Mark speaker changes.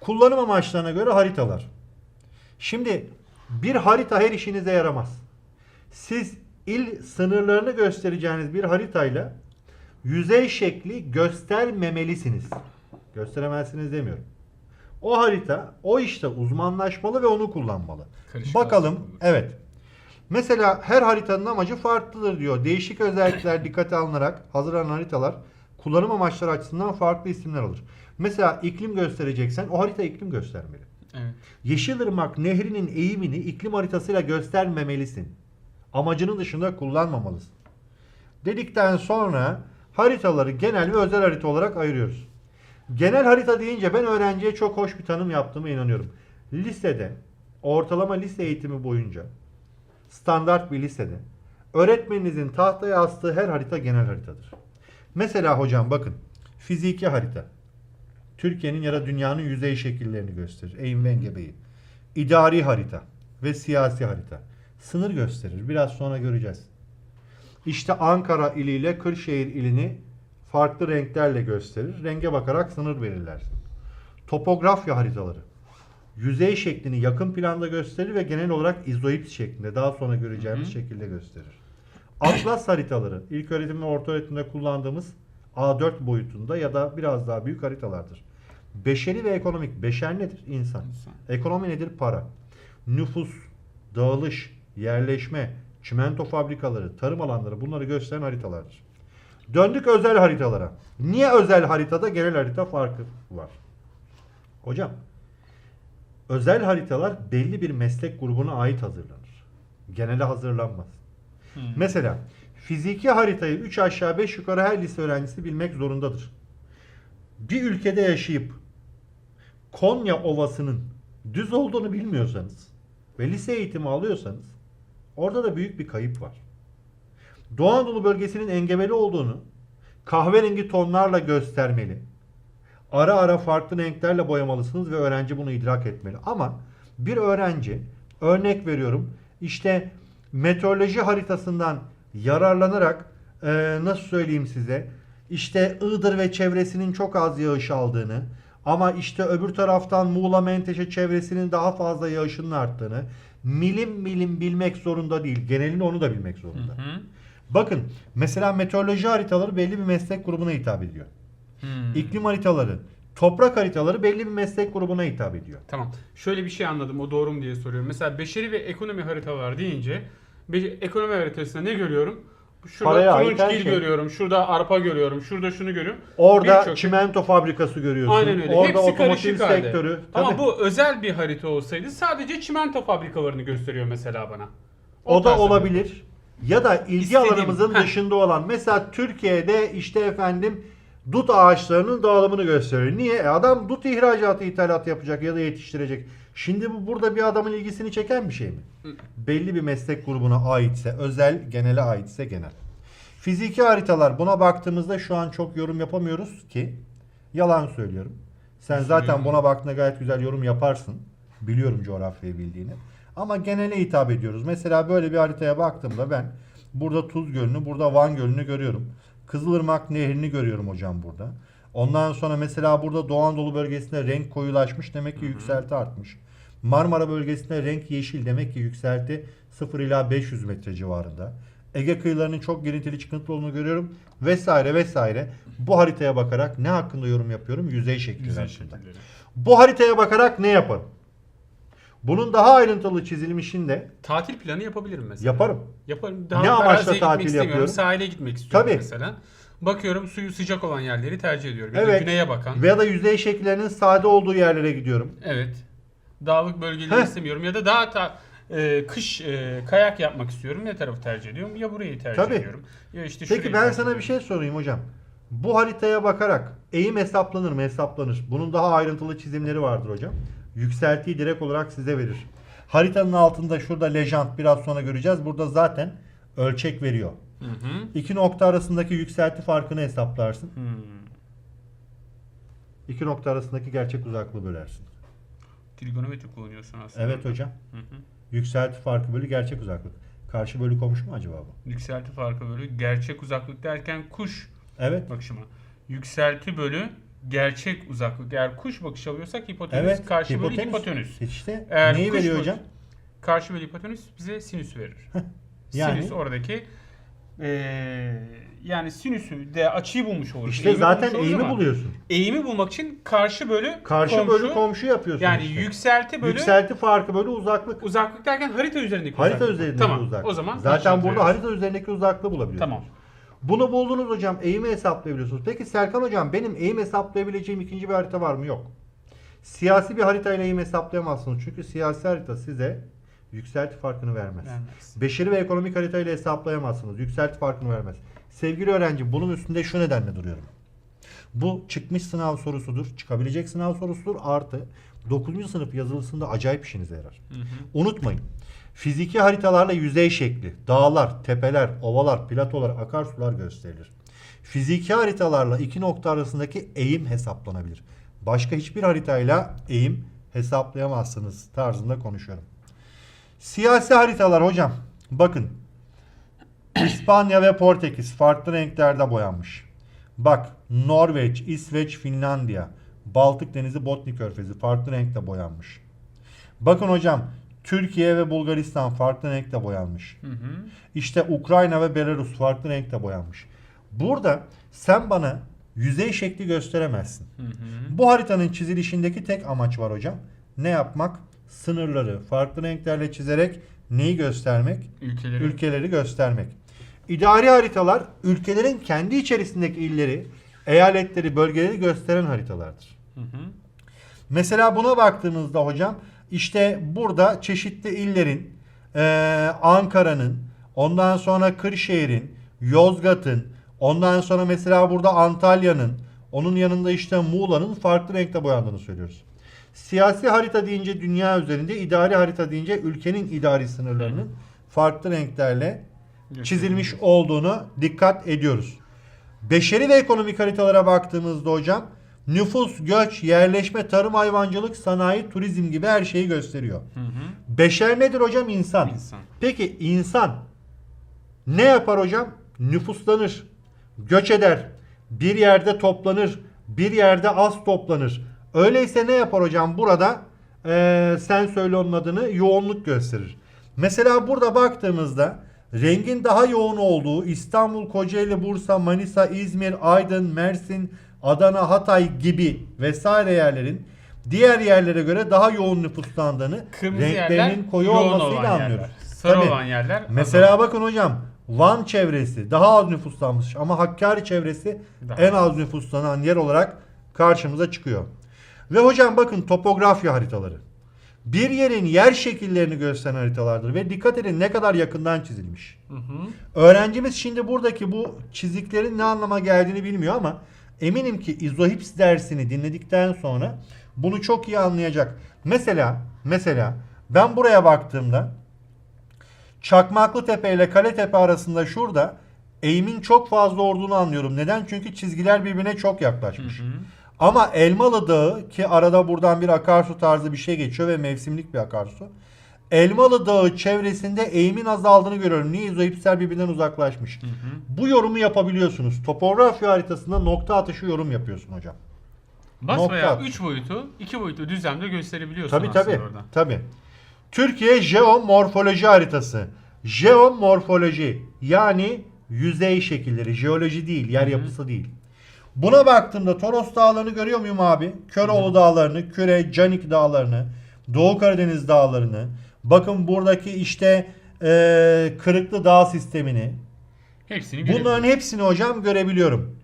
Speaker 1: Kullanım amaçlarına göre haritalar. Şimdi bir harita her işinize yaramaz. Siz il sınırlarını göstereceğiniz bir haritayla yüzey şekli göstermemelisiniz. Gösteremezsiniz demiyorum. O harita o işte uzmanlaşmalı ve onu kullanmalı.
Speaker 2: Karışık
Speaker 1: Bakalım. Evet. Mesela her haritanın amacı farklıdır diyor. Değişik özellikler dikkate alınarak hazırlanan haritalar kullanım amaçları açısından farklı isimler alır. Mesela iklim göstereceksen o harita iklim göstermeli.
Speaker 2: Evet.
Speaker 1: Yeşilırmak nehrinin eğimini iklim haritasıyla göstermemelisin. Amacının dışında kullanmamalısın. Dedikten sonra haritaları genel ve özel harita olarak ayırıyoruz. Genel harita deyince ben öğrenciye çok hoş bir tanım yaptığıma inanıyorum. Lisede, ortalama lise eğitimi boyunca, standart bir lisede, öğretmeninizin tahtaya astığı her harita genel haritadır. Mesela hocam bakın, fiziki harita. Türkiye'nin ya da dünyanın yüzey şekillerini gösterir. Eğim ve engebeyi. İdari harita ve siyasi harita. Sınır gösterir. Biraz sonra göreceğiz. İşte Ankara iliyle Kırşehir ilini farklı renklerle gösterir. Renge bakarak sınır belirlersin. Topografya haritaları. Yüzey şeklini yakın planda gösterir ve genel olarak izoid şeklinde daha sonra göreceğimiz
Speaker 2: Hı hı.
Speaker 1: şekilde gösterir. Atlas haritaları ilk öğretim ve orta öğretimde kullandığımız A4 boyutunda ya da biraz daha büyük haritalardır. Beşeri ve ekonomik. Beşer nedir? İnsan.
Speaker 2: İnsan.
Speaker 1: Ekonomi nedir? Para. Nüfus, dağılış, yerleşme, çimento fabrikaları, tarım alanları bunları gösteren haritalardır. Döndük özel haritalara. Niye özel haritada genel harita farkı var? Hocam, özel haritalar belli bir meslek grubuna ait hazırlanır. Genele hazırlanmaz.
Speaker 2: Hmm.
Speaker 1: Mesela fiziki haritayı 3 aşağı 5 yukarı her lise öğrencisi bilmek zorundadır. Bir ülkede yaşayıp Konya Ovası'nın düz olduğunu bilmiyorsanız ve lise eğitimi alıyorsanız orada da büyük bir kayıp var. Doğu Anadolu bölgesinin engebeli olduğunu kahverengi tonlarla göstermeli. Ara ara farklı renklerle boyamalısınız ve öğrenci bunu idrak etmeli. Ama bir öğrenci örnek veriyorum işte meteoroloji haritasından yararlanarak e, nasıl söyleyeyim size işte Iğdır ve çevresinin çok az yağış aldığını ama işte öbür taraftan Muğla Menteşe çevresinin daha fazla yağışının arttığını milim milim bilmek zorunda değil. Genelini onu da bilmek zorunda.
Speaker 2: Hı hı.
Speaker 1: Bakın mesela meteoroloji haritaları belli bir meslek grubuna hitap ediyor.
Speaker 2: Hmm.
Speaker 1: İklim haritaları, toprak haritaları belli bir meslek grubuna hitap ediyor.
Speaker 2: Tamam. Şöyle bir şey anladım. O doğru mu diye soruyorum. Mesela beşeri ve ekonomi haritalar deyince be- ekonomi haritasında ne görüyorum? Şurada
Speaker 1: Paraya ait her
Speaker 2: gil
Speaker 1: şey.
Speaker 2: görüyorum. Şurada arpa görüyorum. Şurada şunu görüyorum.
Speaker 1: Orada
Speaker 2: Birçok-
Speaker 1: çimento fabrikası görüyorsun.
Speaker 2: Aynen öyle.
Speaker 1: Orada
Speaker 2: Hepsi
Speaker 1: otomotiv
Speaker 2: karışık halde.
Speaker 1: sektörü.
Speaker 2: Ama
Speaker 1: Tabii.
Speaker 2: bu özel bir harita olsaydı sadece çimento fabrikalarını gösteriyor mesela bana.
Speaker 1: O da
Speaker 2: tarz
Speaker 1: olabilir. Ya da ilgi
Speaker 2: İstediğim-
Speaker 1: alanımızın
Speaker 2: Heh.
Speaker 1: dışında olan mesela Türkiye'de işte efendim dut ağaçlarının dağılımını gösteriyor. Niye? E adam dut ihracatı ithalat yapacak ya da yetiştirecek. Şimdi bu burada bir adamın ilgisini çeken bir şey mi? Belli bir meslek grubuna aitse özel, genele aitse genel. Fiziki haritalar buna baktığımızda şu an çok yorum yapamıyoruz ki yalan söylüyorum. Sen zaten buna baktığında gayet güzel yorum yaparsın. Biliyorum coğrafyayı bildiğini. Ama genele hitap ediyoruz. Mesela böyle bir haritaya baktığımda ben burada Tuz Gölü'nü, burada Van Gölü'nü görüyorum. Kızılırmak Nehri'ni görüyorum hocam burada. Ondan sonra mesela burada Doğu Anadolu bölgesinde renk koyulaşmış demek ki yükselti artmış. Marmara bölgesinde renk yeşil demek ki yükselti 0 ila 500 metre civarında. Ege kıyılarının çok girintili çıkıntılı olduğunu görüyorum vesaire vesaire. Bu haritaya bakarak ne hakkında yorum yapıyorum? Yüzey şekli
Speaker 2: Yüzey
Speaker 1: hakkında.
Speaker 2: şekilleri.
Speaker 1: Bu haritaya bakarak ne yaparım? Bunun daha ayrıntılı çizilmişini de
Speaker 2: Tatil planı yapabilirim mesela.
Speaker 1: yaparım.
Speaker 2: Yaparım.
Speaker 1: Ne
Speaker 2: Daha
Speaker 1: amaçla
Speaker 2: araziye
Speaker 1: tatil
Speaker 2: istemiyorum.
Speaker 1: yapıyorum?
Speaker 2: Sahile gitmek istiyorum
Speaker 1: Tabii.
Speaker 2: mesela. Bakıyorum suyu sıcak olan yerleri tercih ediyorum. Ya da
Speaker 1: Evet.
Speaker 2: güneye bakan.
Speaker 1: Veya da yüzey şekillerinin sade olduğu yerlere gidiyorum.
Speaker 2: Evet. Dağlık bölgeleri
Speaker 1: Heh.
Speaker 2: istemiyorum ya da daha ta, e, kış e, kayak yapmak istiyorum. Ne tarafı tercih ediyorum? Ya burayı tercih
Speaker 1: Tabii.
Speaker 2: ediyorum. Ya işte
Speaker 1: Peki
Speaker 2: şurayı
Speaker 1: ben
Speaker 2: tercih
Speaker 1: sana bir
Speaker 2: ediyorum.
Speaker 1: şey sorayım hocam. Bu haritaya bakarak eğim hesaplanır mı? Hesaplanır. Bunun daha ayrıntılı çizimleri vardır hocam. Yükseltiyi direkt olarak size verir. Haritanın altında şurada lejant biraz sonra göreceğiz. Burada zaten ölçek veriyor.
Speaker 2: Hı hı.
Speaker 1: İki nokta arasındaki yükselti farkını hesaplarsın.
Speaker 2: Hmm.
Speaker 1: İki nokta arasındaki gerçek uzaklığı bölersin.
Speaker 2: Trigonometri kullanıyorsun aslında.
Speaker 1: Evet hocam.
Speaker 2: Hı hı.
Speaker 1: Yükselti farkı bölü gerçek uzaklık. Karşı bölü komşu mu acaba bu?
Speaker 2: Yükselti farkı bölü gerçek uzaklık derken kuş
Speaker 1: Evet.
Speaker 2: bakışıma. Yükselti bölü gerçek uzaklık. Eğer kuş bakışı alıyorsak hipotenüs
Speaker 1: Evet.
Speaker 2: karşı bölü hipotenüs.
Speaker 1: İşte
Speaker 2: Eğer
Speaker 1: neyi veriyor
Speaker 2: bakışı-
Speaker 1: hocam?
Speaker 2: Karşı bölü hipotenüs bize sinüs verir.
Speaker 1: Yani?
Speaker 2: Sinüs oradaki eee, yani sinüsü de açıyı bulmuş oluruz.
Speaker 1: İşte
Speaker 2: Eğimi
Speaker 1: zaten eğimi buluyorsun.
Speaker 2: Eğimi bulmak için karşı bölü
Speaker 1: Karşı
Speaker 2: komşu,
Speaker 1: bölü komşu yapıyorsun
Speaker 2: yani
Speaker 1: işte.
Speaker 2: yükselti bölü
Speaker 1: Yükselti farkı bölü uzaklık.
Speaker 2: uzaklık derken harita üzerindeki
Speaker 1: Harita
Speaker 2: uzaklık.
Speaker 1: üzerindeki
Speaker 2: tamam.
Speaker 1: uzaklık.
Speaker 2: O zaman
Speaker 1: Zaten burada harita üzerindeki uzaklığı bulabiliyorsunuz.
Speaker 2: Tamam.
Speaker 1: Bunu buldunuz hocam. Eğimi hesaplayabiliyorsunuz. Peki Serkan hocam benim eğim hesaplayabileceğim ikinci bir harita var mı? Yok. Siyasi bir haritayla eğim hesaplayamazsınız. Çünkü siyasi harita size yükselti farkını vermez.
Speaker 2: Vermez.
Speaker 1: Beşeri ve ekonomik haritayla hesaplayamazsınız. Yükselti farkını vermez. Sevgili öğrenci bunun üstünde şu nedenle duruyorum. Bu çıkmış sınav sorusudur. Çıkabilecek sınav sorusudur. Artı 9. sınıf yazılısında acayip işinize yarar. Unutmayın. Fiziki haritalarla yüzey şekli, dağlar, tepeler, ovalar, platolar, akarsular gösterilir. Fiziki haritalarla iki nokta arasındaki eğim hesaplanabilir. Başka hiçbir haritayla eğim hesaplayamazsınız tarzında konuşuyorum. Siyasi haritalar hocam. Bakın. İspanya ve Portekiz farklı renklerde boyanmış. Bak Norveç, İsveç, Finlandiya, Baltık Denizi, Botni Körfezi farklı renkte boyanmış. Bakın hocam Türkiye ve Bulgaristan farklı renkte boyanmış.
Speaker 2: Hı hı.
Speaker 1: İşte Ukrayna ve Belarus farklı renkte boyanmış. Burada sen bana yüzey şekli gösteremezsin.
Speaker 2: Hı hı.
Speaker 1: Bu haritanın çizilişindeki tek amaç var hocam. Ne yapmak? Sınırları farklı renklerle çizerek neyi göstermek?
Speaker 2: Ülkeleri.
Speaker 1: Ülkeleri göstermek. İdari haritalar ülkelerin kendi içerisindeki illeri, eyaletleri, bölgeleri gösteren haritalardır.
Speaker 2: Hı hı.
Speaker 1: Mesela buna baktığımızda hocam işte burada çeşitli illerin eee, Ankara'nın ondan sonra Kırşehir'in Yozgat'ın ondan sonra mesela burada Antalya'nın onun yanında işte Muğla'nın farklı renkte boyandığını söylüyoruz. Siyasi harita deyince dünya üzerinde idari harita deyince ülkenin idari sınırlarının farklı renklerle çizilmiş olduğunu dikkat ediyoruz. Beşeri ve ekonomik haritalara baktığımızda hocam nüfus, göç, yerleşme, tarım, hayvancılık, sanayi, turizm gibi her şeyi gösteriyor.
Speaker 2: Hı hı.
Speaker 1: Beşer nedir hocam? İnsan.
Speaker 2: İnsan.
Speaker 1: Peki insan ne yapar hocam? Nüfuslanır, göç eder, bir yerde toplanır, bir yerde az toplanır. Öyleyse ne yapar hocam? Burada eee, sen söyle onun adını yoğunluk gösterir. Mesela burada baktığımızda rengin daha yoğun olduğu İstanbul, Kocaeli, Bursa, Manisa, İzmir, Aydın, Mersin, Adana, Hatay gibi vesaire yerlerin diğer yerlere göre daha yoğun nüfuslandığını
Speaker 2: Kırmızı yerler
Speaker 1: renklerinin koyu
Speaker 2: yoğun
Speaker 1: olmasıyla anlıyoruz.
Speaker 2: yerler. Sarı
Speaker 1: Tabii.
Speaker 2: olan yerler
Speaker 1: Mesela
Speaker 2: azalıyor.
Speaker 1: bakın hocam Van çevresi daha az nüfuslanmış ama Hakkari çevresi
Speaker 2: Daha
Speaker 1: en az nüfuslanan yer olarak karşımıza çıkıyor. Ve hocam bakın topografya haritaları. Bir yerin yer şekillerini gösteren haritalardır ve dikkat edin ne kadar yakından çizilmiş.
Speaker 2: Hı hı.
Speaker 1: Öğrencimiz şimdi buradaki bu çiziklerin ne anlama geldiğini bilmiyor ama eminim ki izohips dersini dinledikten sonra bunu çok iyi anlayacak. Mesela mesela ben buraya baktığımda Çakmaklı Tepe ile Kale Tepe arasında şurada eğimin çok fazla olduğunu anlıyorum. Neden? Çünkü çizgiler birbirine çok yaklaşmış.
Speaker 2: Hı hı.
Speaker 1: Ama Elmalı Dağı ki arada buradan bir akarsu tarzı bir şey geçiyor ve mevsimlik bir akarsu. Elmalı Dağı çevresinde eğimin azaldığını görüyorum. Niye? İzohipsler birbirinden uzaklaşmış.
Speaker 2: Hı hı.
Speaker 1: Bu yorumu yapabiliyorsunuz. Topografya haritasında nokta atışı yorum yapıyorsun hocam. Nokta.
Speaker 2: 3 boyutu, 2 boyutu düzlemde gösterebiliyorsun
Speaker 1: Tabii
Speaker 2: aslında
Speaker 1: tabii.
Speaker 2: orada.
Speaker 1: Tabii. Türkiye jeomorfoloji haritası. Jeomorfoloji yani yüzey şekilleri, jeoloji değil, yer yapısı değil. Buna baktığımda Toros Dağları'nı görüyor muyum abi? Köroğlu Dağları'nı, Küre, Canik Dağları'nı, Doğu Karadeniz Dağları'nı. Bakın buradaki işte eee Kırıklı Dağ sistemini.
Speaker 2: Hepsini.
Speaker 1: Bunların hepsini hocam görebiliyorum.